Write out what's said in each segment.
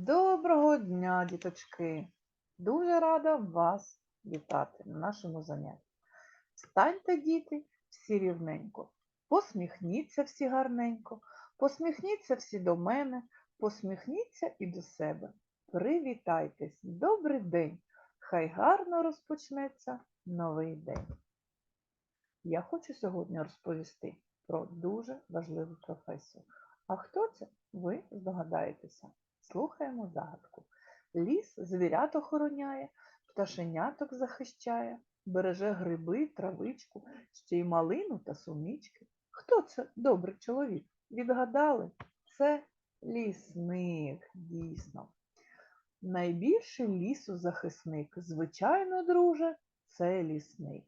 Доброго дня, діточки! Дуже рада вас вітати на нашому занятті. Встаньте, діти, всі рівненько, посміхніться всі гарненько, посміхніться всі до мене, посміхніться і до себе. Привітайтесь! Добрий день! Хай гарно розпочнеться новий день. Я хочу сьогодні розповісти про дуже важливу професію. А хто це? Ви здогадаєтеся. Слухаємо загадку. Ліс звірят охороняє, пташеняток захищає, береже гриби, травичку, ще й малину та сумічки. Хто це добрий чоловік? Відгадали? Це лісник, дійсно. Найбільший лісозахисник, звичайно, друже, це лісник.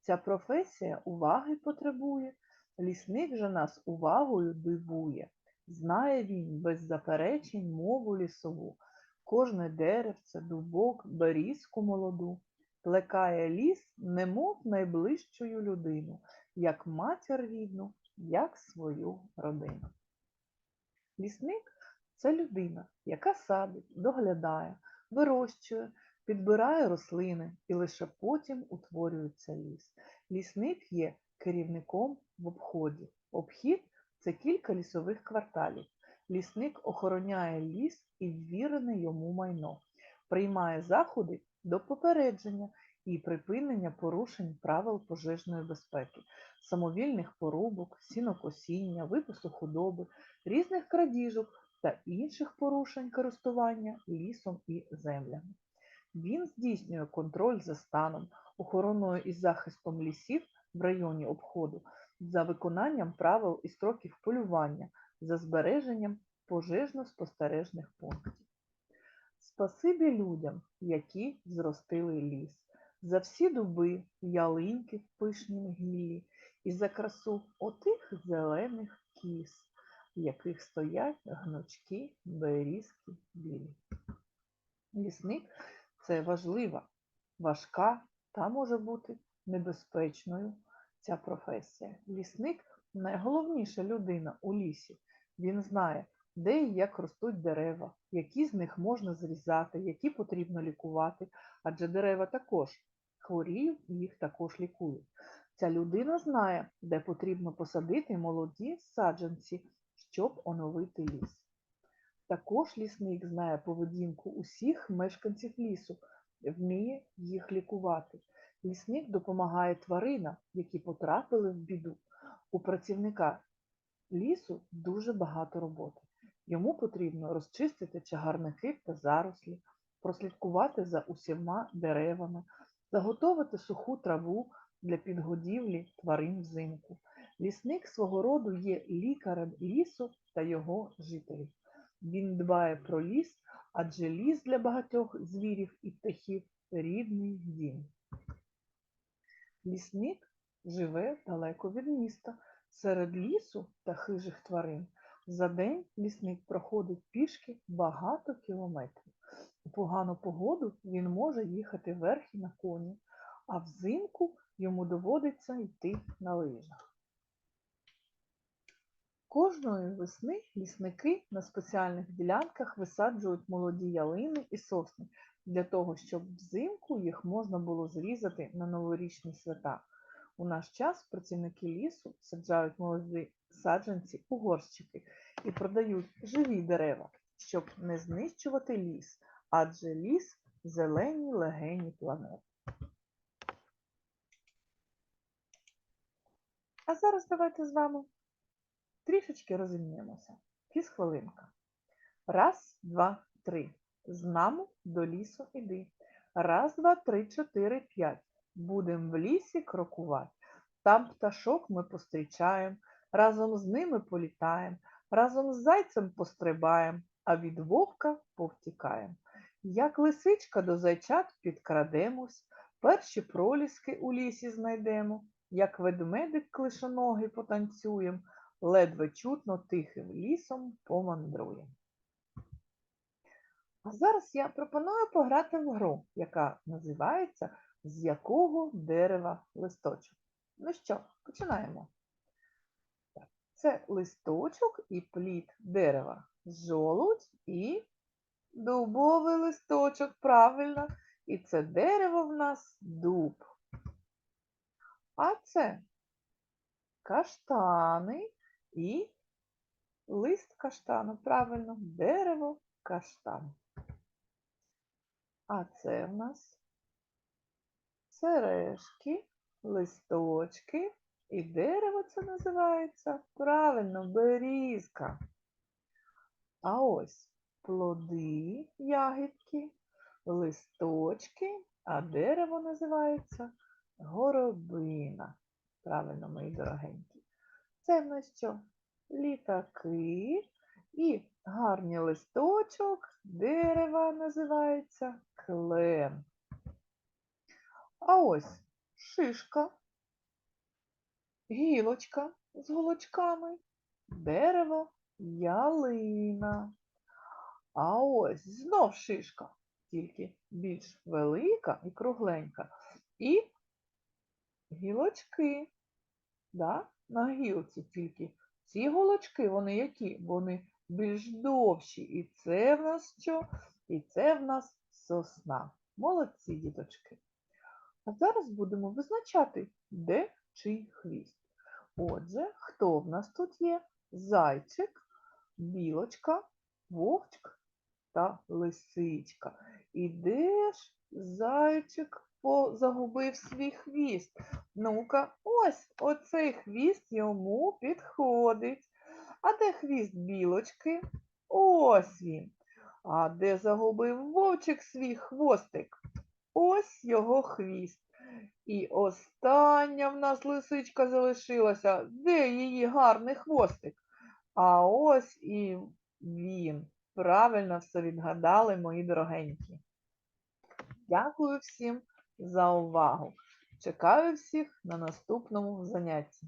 Ця професія уваги потребує. Лісник же нас увагою дивує. Знає він без заперечень мову лісову, кожне деревце, дубок, берізку молоду, плекає ліс, немов найближчою людину, як матір рідну, як свою родину. Лісник це людина, яка садить, доглядає, вирощує, підбирає рослини і лише потім утворюється ліс. Лісник є керівником в обході. Обхід це кілька лісових кварталів. Лісник охороняє ліс і ввірене йому майно, приймає заходи до попередження і припинення порушень правил пожежної безпеки, самовільних порубок, сінокосіння, випусу худоби, різних крадіжок та інших порушень користування лісом і землями. Він здійснює контроль за станом, охороною і захистом лісів в районі обходу, за виконанням правил і строків полювання, за збереженням пожежно-спостережних пунктів. Спасибі людям, які зростили ліс, за всі дуби, ялинки в пишнім гіллі і за красу отих зелених кіз, в яких стоять гнучки, берізки білі. Лісник це важлива, важка та може бути небезпечною ця професія. Лісник найголовніша людина у лісі. Він знає, де і як ростуть дерева, які з них можна зрізати, які потрібно лікувати, адже дерева також хворіють і їх також лікують. Ця людина знає, де потрібно посадити молоді саджанці, щоб оновити ліс. Також лісник знає поведінку усіх мешканців лісу, вміє їх лікувати. Лісник допомагає тваринам, які потрапили в біду. У працівника лісу дуже багато роботи. Йому потрібно розчистити чагарники та зарослі, прослідкувати за усіма деревами, заготовити суху траву для підгодівлі тварин взимку. Лісник свого роду є лікарем лісу та його жителів. Він дбає про ліс, адже ліс для багатьох звірів і птахів рідний дім. Лісник живе далеко від міста, серед лісу та хижих тварин. За день лісник проходить пішки багато кілометрів. У погану погоду він може їхати верхи на коні, а взимку йому доводиться йти на лижах. Кожної весни лісники на спеціальних ділянках висаджують молоді ялини і сосни для того, щоб взимку їх можна було зрізати на новорічні свята. У наш час працівники лісу саджають молоді саджанці у горщики і продають живі дерева, щоб не знищувати ліс, адже ліс зелені легені планети. А зараз давайте з вами трішечки розімнемося. Фізхвилинка. Раз, два, три. З нами до лісу іди. Раз, два, три, чотири, п'ять. Будем в лісі крокувати. Там пташок ми пострічаємо, разом з ними політаємо, разом з зайцем пострибаємо, а від вовка повтікаємо. Як лисичка до зайчат підкрадемось, перші проліски у лісі знайдемо, як ведмедик клишоногий потанцюєм, ледве чутно тихим лісом помандруєм. А зараз я пропоную пограти в гру, яка називається З якого дерева листочок. Ну що, починаємо. Це листочок і плід дерева, жолудь і Дубовий листочок, правильно. І це дерево в нас дуб. А це каштани і лист каштану. Правильно, дерево каштан. А це в нас сережки, листочки і дерево це називається правильно берізка. А ось плоди, ягідки, листочки, а дерево називається горобина. Правильно, мої дорогенькі. Це в нас що? Літаки і гарний листочок дерева називається клен. А ось шишка, гілочка з голочками, дерево ялина. А ось знов шишка, тільки більш велика і кругленька. І гілочки. Да? На гілці тільки ці голочки, вони які? Вони більш довші. І це в нас що? І це в нас сосна. Молодці, діточки. А зараз будемо визначати, де чий хвіст. Отже, хто в нас тут є? Зайчик, білочка, вовчик та лисичка. І де ж зайчик загубив свій хвіст? Ну-ка, ось оцей хвіст йому підходить. А де хвіст білочки? Ось він. А де загубив вовчик свій хвостик? Ось його хвіст. І остання в нас лисичка залишилася. Де її гарний хвостик? А ось і він. Правильно все відгадали, мої дорогенькі. Дякую всім за увагу. Чекаю всіх на наступному занятті.